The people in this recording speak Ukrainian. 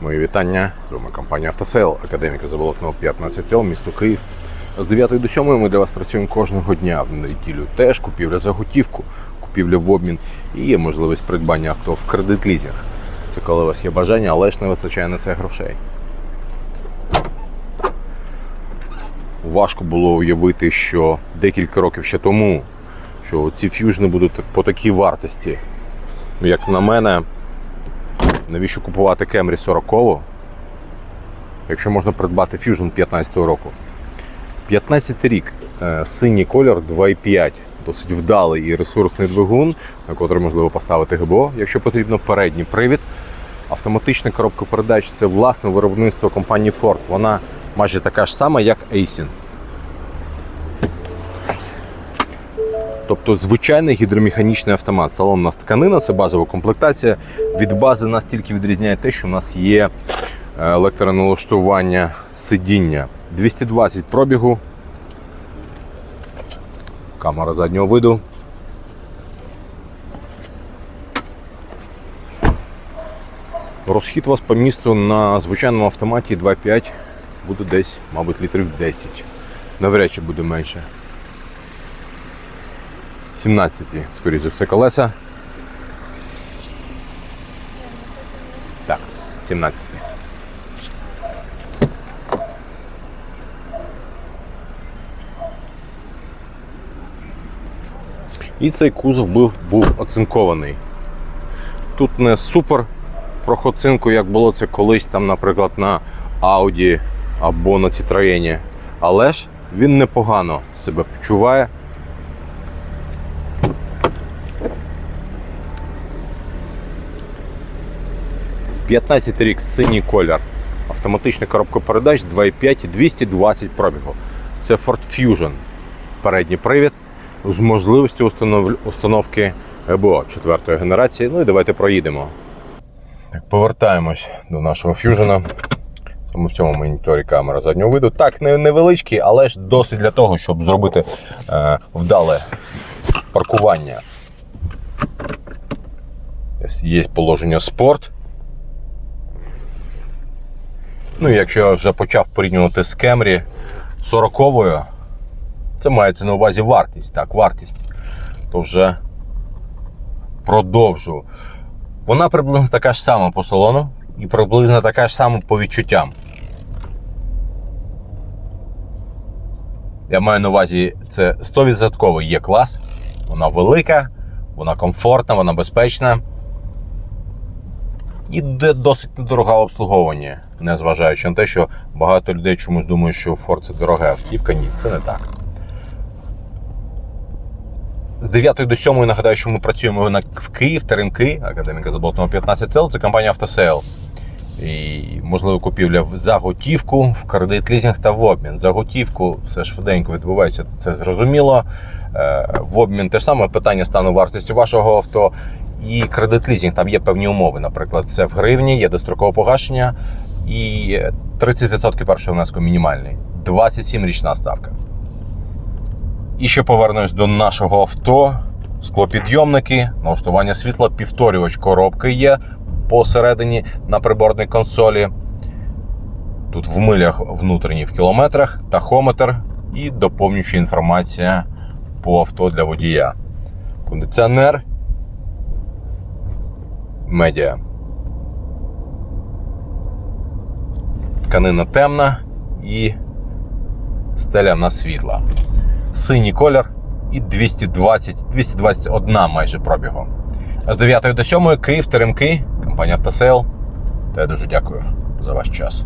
Мої вітання. З вами компанія Автосейл, академіка Заболотного 15 л місто Київ. З 9 до 7 ми для вас працюємо кожного дня. В неділю теж купівля за готівку, купівля в обмін і є можливість придбання авто в кредит лізінг. Це коли у вас є бажання, але ж не вистачає на це грошей. Важко було уявити, що декілька років ще тому, що ці ф'южни будуть по такій вартості. Як на мене, навіщо купувати Camry 40 якщо можна придбати Fusion 15 року. 15 рік, е, синій колір 2,5, досить вдалий і ресурсний двигун, на котрий можливо поставити ГБО, якщо потрібно, передній привід. Автоматична коробка передач це власне виробництво компанії Ford. Вона майже така ж сама, як Aisin. Тобто звичайний гідромеханічний автомат. Салонна тканина це базова комплектація. Від бази нас тільки відрізняє те, що в нас є е, електроналаштування сидіння. 220 пробігу. Камера заднього виду. Розхід у вас по місту на звичайному автоматі 2,5 буде десь, мабуть, літрів 10. Навряд чи буде менше. 17, скоріше за все, колеса. Так, 17. І цей кузов був, був оцинкований. Тут не супер прохоцинку, як було це колись, там, наприклад, на Audi або на Citroën. Але ж він непогано себе почуває. – 15 рік синій колір. Автоматична коробка передач 2,5 і 220 пробігу. Це Ford Fusion. Передній привід з можливістю установ- установки ЕБО 4 генерації. Ну і давайте проїдемо. Так, повертаємось до нашого Fusion. Саме в цьому моніторі камера заднього виду. Так, невеличкий, але ж досить для того, щоб зробити е, вдале паркування. Є положення спорт. Ну, і якщо я вже почав порівнювати з Camry 40-ю, це мається на увазі вартість. Так, вартість. То вже продовжу. Вона приблизно така ж сама по салону і приблизно така ж сама по відчуттям. Я маю на увазі, це 100% є клас. Вона велика, вона комфортна, вона безпечна. І де досить недорога в обслуговуванні, незважаючи на те, що багато людей чомусь думають, що Ford це дорога автівка. Ні, це не так. З 9 до 7 нагадаю, що ми працюємо на в Київ, Теремки, Академіка Заболотного 15 л Це компанія Автосейл. І можливо купівля за готівку, в кредит лізинг та в обмін. За готівку все швиденько відбувається, це зрозуміло. Е, В обмін те ж саме питання стану вартості вашого авто. І кредит лізинг, там є певні умови. Наприклад, це в гривні, є дострокове погашення і 30% першого внеску мінімальний. 27 річна ставка. І ще повернусь до нашого авто. Склопідйомники, налаштування світла, півторювач коробки є посередині на приборній консолі. Тут в милях внутрішні в кілометрах, тахометр і доповнююча інформація по авто для водія. Кондиціонер. Медіа. Тканина темна і стеля на світла синій колір і 220, 221 майже пробігу. З 9 до 7 Київ, Теремки, компанія Автосейл. Та я дуже дякую за ваш час.